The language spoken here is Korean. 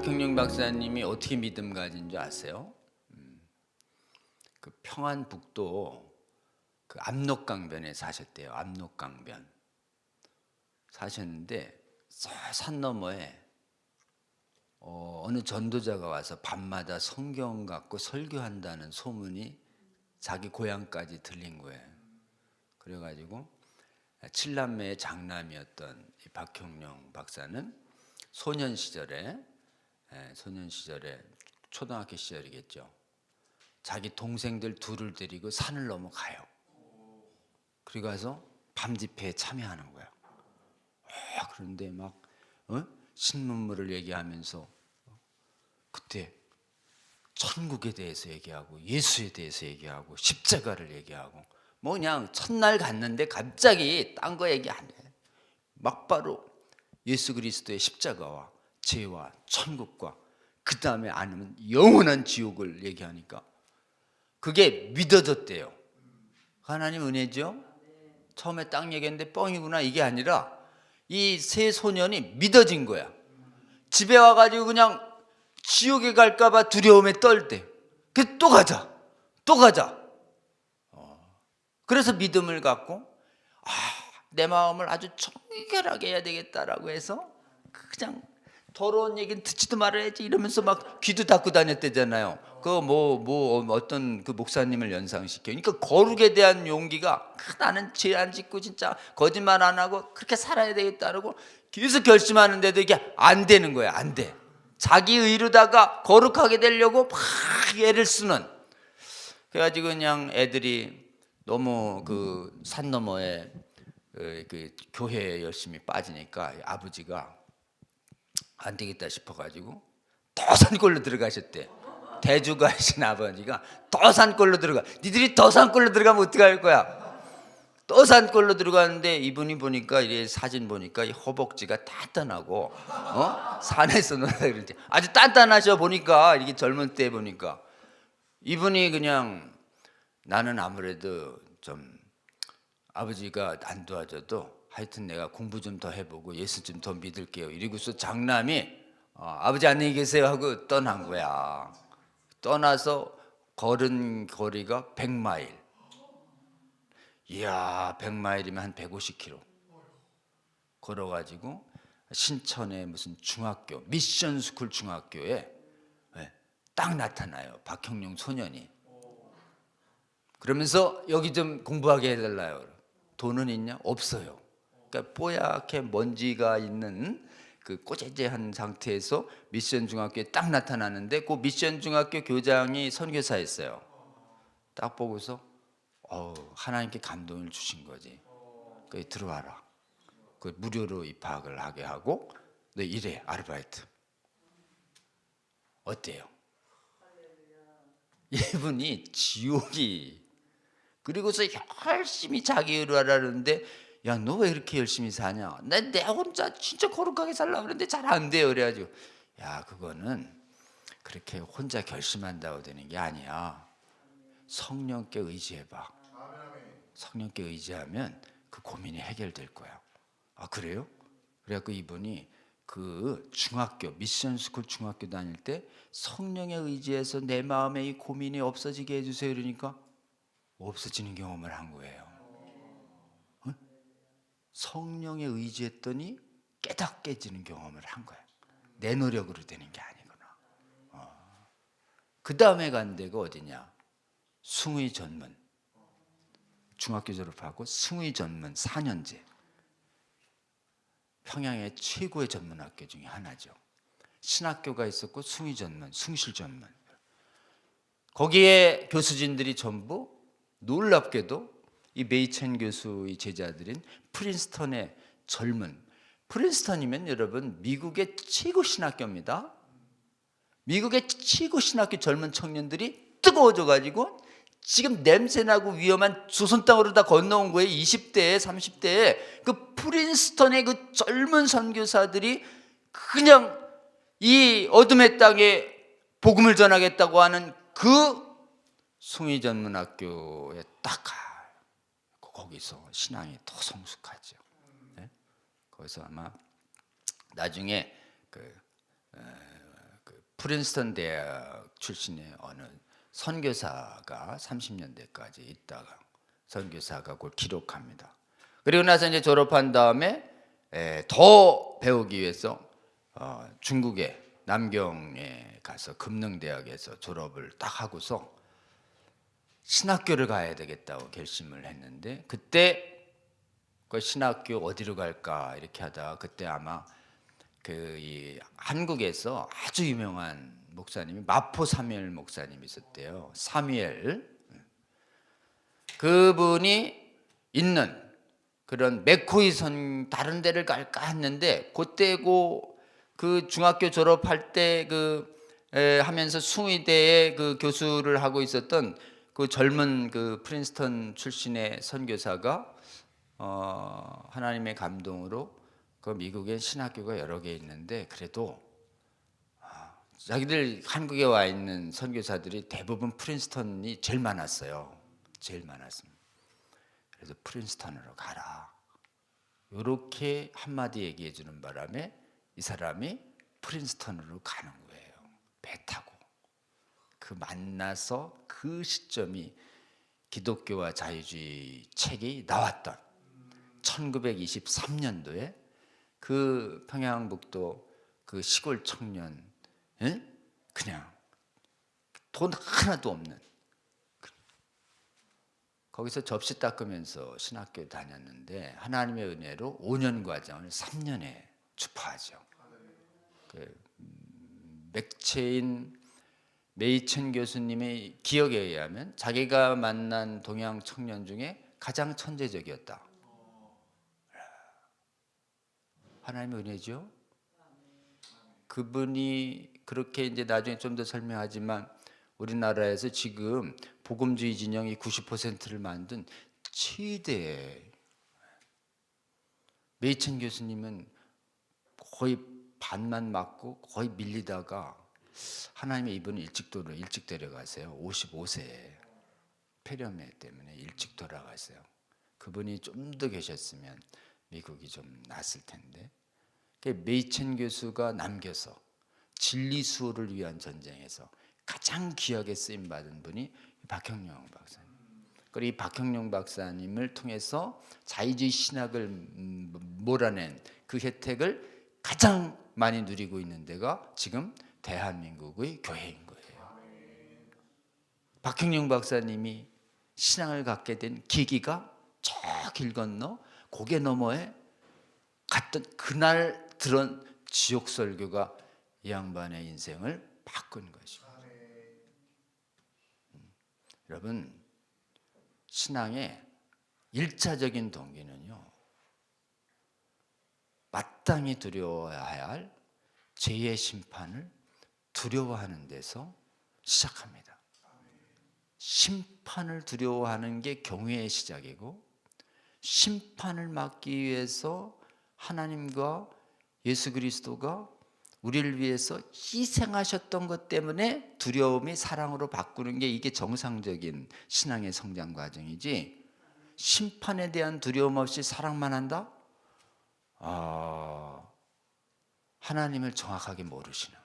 박형룡 박사님이 어떻게 믿음 가진 줄 아세요? 음, 그 평안북도 그 압록강변에 사셨대요. 압록강변 사셨는데 저산 너머에 어, 어느 전도자가 와서 밤마다 성경 갖고 설교한다는 소문이 자기 고향까지 들린 거예요. 그래가지고 칠남매의 장남이었던 이 박형룡 박사는 소년 시절에 예, 소년 시절에 초등학교 시절이겠죠. 자기 동생들 둘을 데리고 산을 넘어가요. 그리고 가서 밤 집회에 참여하는 거야. 아, 그런데 막 어? 신문물을 얘기하면서 그때 천국에 대해서 얘기하고 예수에 대해서 얘기하고 십자가를 얘기하고 뭐 그냥 첫날 갔는데 갑자기 딴 거 얘기 안 해. 막바로 예수 그리스도의 십자가와 죄와 천국과 그 다음에 아니면 영원한 지옥을 얘기하니까 그게 믿어졌대요. 하나님 은혜죠. 처음에 딱 얘기했는데 뻥이구나 이게 아니라 이 세 소년이 믿어진 거야. 집에 와가지고 그냥 지옥에 갈까봐 두려움에 떨대. 그또 가자, 또 가자. 어. 그래서 믿음을 갖고 아, 내 마음을 아주 청결하게 해야 되겠다라고 해서 그냥 더러운 얘기는 듣지도 말아야지 이러면서 막 귀도 닫고 다녔대잖아요. 그뭐뭐 어떤 그 목사님을 연상시켜. 그러니까 거룩에 대한 용기가 그 나는 죄 안 짓고 진짜 거짓말 안 하고 그렇게 살아야 되겠다라고 계속 결심하는데도 이게 안 되는 거야. 안 돼. 자기 의로다가 거룩하게 되려고 막 애를 쓰는. 그래가지고 그냥 애들이 너무 그 산 너머에 그, 그 교회에 열심히 빠지니까 아버지가 안 되겠다 싶어가지고 더 산골로 들어가셨대. 대주 가신 아버지가 더 산골로 들어가. 니들이 더 산골로 들어가면 어떻게 할 거야? 또 산골로 들어가는데 이분이 보니까 이 사진 보니까 이 허벅지가 단단하고 어? 산에서 놀아 그러지 아주 단단하셔 보니까 이게 젊은 때 보니까 이분이 그냥 나는 아무래도 좀 아버지가 안 도와줘도 하여튼 내가 공부 좀 더 해보고 예수 좀 더 믿을게요. 이러고서 장남이 어, 아버지 안녕히 계세요 하고 떠난 거야. 떠나서 걸은 거리가 100마일. 이야, 100마일이면 한 150km. 걸어가지고 신천의 무슨 중학교, 미션 스쿨 중학교에 예, 딱 나타나요. 박형룡 소년이. 그러면서 여기 좀 공부하게 해달라요. 돈은 있냐? 없어요. 그러니까 뽀얗게 먼지가 있는 그 꼬재재한 상태에서 미션 중학교에 딱 나타나는데 그 미션 중학교 교장이 선교사였어요. 딱 보고서 어 하나님께 감동을 주신 거지. 그 들어와라. 그 무료로 입학을 하게 하고 너 일해 아르바이트. 어때요? 이분이 지옥이 그리고서 열심히 자기 의로하라는데 야 너 왜 이렇게 열심히 사냐? 내, 내 혼자 진짜 거룩하게 살라 그러는데 잘 안 돼요. 그래가지고 야 그거는 그렇게 혼자 결심한다고 되는 게 아니야. 성령께 의지해봐. 성령께 의지하면 그 고민이 해결될 거야. 아 그래요? 그래갖고 이분이 그 중학교 미션 스쿨 중학교 다닐 때 성령에 의지해서 내 마음에 이 고민이 없어지게 해주세요. 그러니까 없어지는 경험을 한 거예요. 어? 성령에 의지했더니 깨닫게지는 경험을 한 거야. 내 노력으로 되는 게 아니구나. 어. 그 다음에 간 데가 어디냐? 숭의 전문. 중학교 졸업하고 숭의 전문 4년제. 평양의 최고의 전문학교 중에 하나죠. 신학교가 있었고 숭의 전문, 숭실 전문. 거기에 교수진들이 전부 놀랍게도 이 메이첸 교수의 제자들인 프린스턴의 젊은 프린스턴이면 여러분 미국의 최고 신학교입니다. 미국의 최고 신학교 젊은 청년들이 뜨거워져 가지고 지금 냄새나고 위험한 조선 땅으로 다 건너온 거예요. 20대에 30대에 그 프린스턴의 그 젊은 선교사들이 그냥 이 어둠의 땅에 복음을 전하겠다고 하는 그 숭의 전문학교에 딱 가. 거기서 신앙이 더 성숙하죠. 네? 거기서 아마 나중에 그 어, 프린스턴 대학 출신의 어느 선교사가 30년대까지 있다가 선교사가 그걸 기록합니다. 그리고 나서 이제 졸업한 다음에 에, 더 배우기 위해서 어, 중국의 남경에 가서 금능대학에서 졸업을 딱 하고서 신학교를 가야 되겠다고 결심을 했는데 그때 그 신학교 어디로 갈까 이렇게 하다가 그때 아마 그 이 한국에서 아주 유명한 목사님이 마포 사무엘 목사님이 있었대요. 사무엘 그분이 있는 그런 맥코이 선 다른 데를 갈까 했는데 그때고 그 중학교 졸업할 때그 하면서 숭의대에 그 교수를 하고 있었던 그 젊은 그 프린스턴 출신의 선교사가 어 하나님의 감동으로 그 미국에 신학교가 여러 개 있는데 그래도 아, 자기들 한국에 와 있는 선교사들이 대부분 프린스턴이 제일 많았어요. 제일 많았습니다. 그래서 프린스턴으로 가라. 이렇게 한마디 얘기해 주는 바람에 이 사람이 프린스턴으로 가는 거예요. 배 타고. 그 만나서 그 시점이 기독교와 자유주의 책이 나왔던 1923년도에 그 평양북도 그 시골 청년 예? 그냥 돈 하나도 없는 거기서 접시 닦으면서 신학교 다녔는데 하나님의 은혜로 5년 과정을 3년에 주파하죠. 그 음, 맥체인 메이천 교수님의 기억에 의하면 자기가 만난 동양 청년 중에 가장 천재적이었다. 하나님의 은혜죠. 그분이 그렇게 이제 나중에 좀 더 설명하지만 우리나라에서 지금 복음주의 진영이 90%를 만든 최대 메이천 교수님은 거의 반만 맞고 거의 밀리다가 하나님의 이분을 일찍 돌아 일찍 데려가세요. 55세에 폐렴에 때문에 일찍 돌아가세요. 그분이 좀 더 계셨으면 미국이 좀 낫을 텐데. 메이첸 교수가 남겨서 진리 수호를 위한 전쟁에서 가장 귀하게 쓰임 받은 분이 박형룡 박사님. 그리고 이 박형룡 박사님을 통해서 자유주의 신학을 음, 몰아낸 그 혜택을 가장 많이 누리고 있는 데가 지금 대한민국의 교회인 거예요. 박형룡 박사님이 신앙을 갖게 된 계기가 저 길 건너 고개 너머에 갔던 그날 들은 지옥 설교가 이 양반의 인생을 바꾼 것입니다. 음, 여러분 신앙의 일차적인 동기는요 마땅히 두려워해야 할 죄의 심판을 두려워하는 데서 시작합니다. 심판을 두려워하는 게 경외의 시작이고 심판을 막기 위해서 하나님과 예수 그리스도가 우리를 위해서 희생하셨던 것 때문에 두려움이 사랑으로 바꾸는 게 이게 정상적인 신앙의 성장 과정이지 심판에 대한 두려움 없이 사랑만 한다? 아, 하나님을 정확하게 모르시는